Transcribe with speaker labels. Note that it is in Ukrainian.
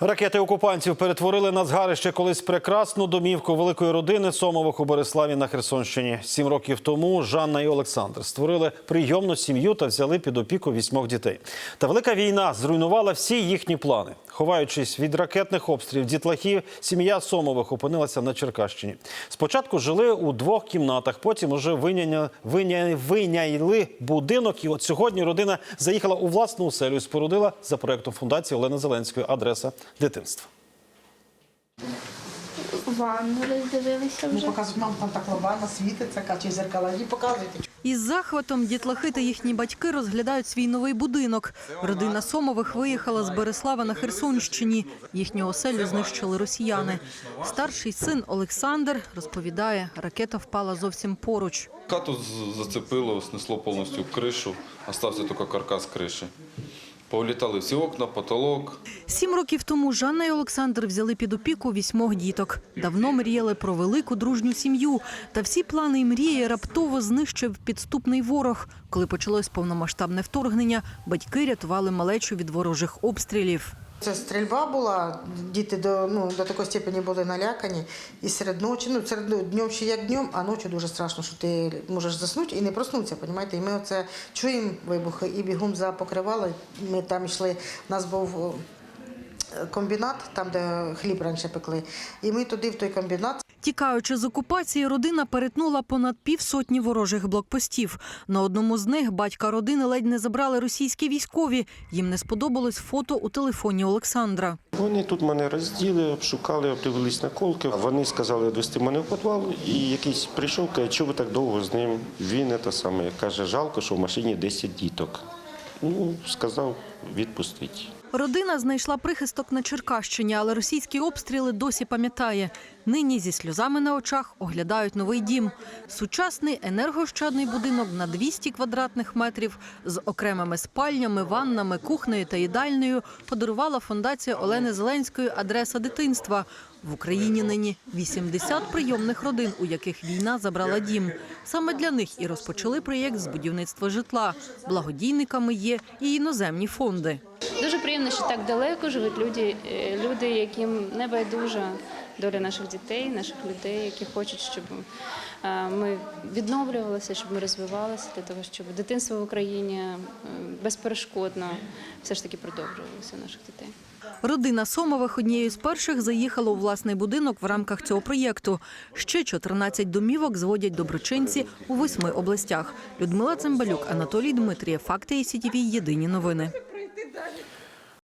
Speaker 1: Ракети окупантів перетворили на згарище колись прекрасну домівку великої родини Сомових у Бориславі на Херсонщині. Сім років тому Жанна і Олександр створили прийомну сім'ю та взяли під опіку вісьмох дітей. Та велика війна зруйнувала всі їхні плани. Ховаючись від ракетних обстрілів дітлахів, сім'я Сомових опинилася на Черкащині. Спочатку жили у двох кімнатах, потім уже виняня, виня, виняйли будинок. І от сьогодні родина заїхала у власну оселю і спорудила за проектом фундації Олени Зеленської адреса дитинства.
Speaker 2: Ванну роздивилися
Speaker 3: Ну,
Speaker 2: вже.
Speaker 3: показують, мам, там так лобана світиться, качі зеркала. І показуйте.
Speaker 4: Із захватом дітлахи та їхні батьки розглядають свій новий будинок. Родина Сомових виїхала з Береслава на Херсонщині. Їхню оселю знищили росіяни. Старший син Олександр розповідає, ракета впала зовсім поруч.
Speaker 5: Хату зацепило, снесло повністю кришу, остався тільки каркас криші. Повлітали всі окна, потолок.
Speaker 4: Сім років тому Жанна і Олександр взяли під опіку вісьмох діток. Давно мріяли про велику дружню сім'ю. Та всі плани і мрії раптово знищив підступний ворог. Коли почалось повномасштабне вторгнення, батьки рятували малечу від ворожих обстрілів.
Speaker 3: Це стрільба була, діти до, ну, до такої степені були налякані. І серед ночі, ну серед днем ще як днем, а ночі дуже страшно, що ти можеш заснути і не проснутися, понімаєте? І ми оце чуємо вибухи і бігом за покривало. Ми там йшли, у нас був комбінат, там, де хліб раніше пекли. І ми туди, в той комбінат,
Speaker 4: Тікаючи з окупації, родина перетнула понад півсотні ворожих блокпостів. На одному з них батька родини ледь не забрали російські військові. Їм не сподобалось фото у телефоні Олександра.
Speaker 6: Вони тут мене розділи, обшукали, обдивились на колки. Вони сказали відвести мене в підвал, і якийсь прийшов, каже, чого ви так довго з ним? Він те саме каже, жалко, що в машині 10 діток. Ну, сказав, відпустить.
Speaker 4: Родина знайшла прихисток на Черкащині, але російські обстріли досі пам'ятає. Нині зі сльозами на очах оглядають новий дім. Сучасний енергоощадний будинок на 200 квадратних метрів з окремими спальнями, ваннами, кухнею та їдальнею подарувала фундація Олени Зеленської адреса дитинства. В Україні нині 80 прийомних родин, у яких війна забрала дім. Саме для них і розпочали проєкт з будівництва житла. Благодійниками є і іноземні фонди.
Speaker 7: Дуже приємно, що так далеко живуть люди, е, люди, яким не байдужа доля наших дітей, наших людей, які хочуть, щоб е, ми відновлювалися, щоб ми розвивалися для того, щоб дитинство в Україні е, безперешкодно все ж таки продовжувалося у наших дітей.
Speaker 4: Родина Сомових однією з перших заїхала у власний будинок в рамках цього проєкту. Ще 14 домівок зводять доброчинці у восьми областях. Людмила Цимбалюк, Анатолій Дмитрієв. Факти і СІТІВІ. Єдині новини.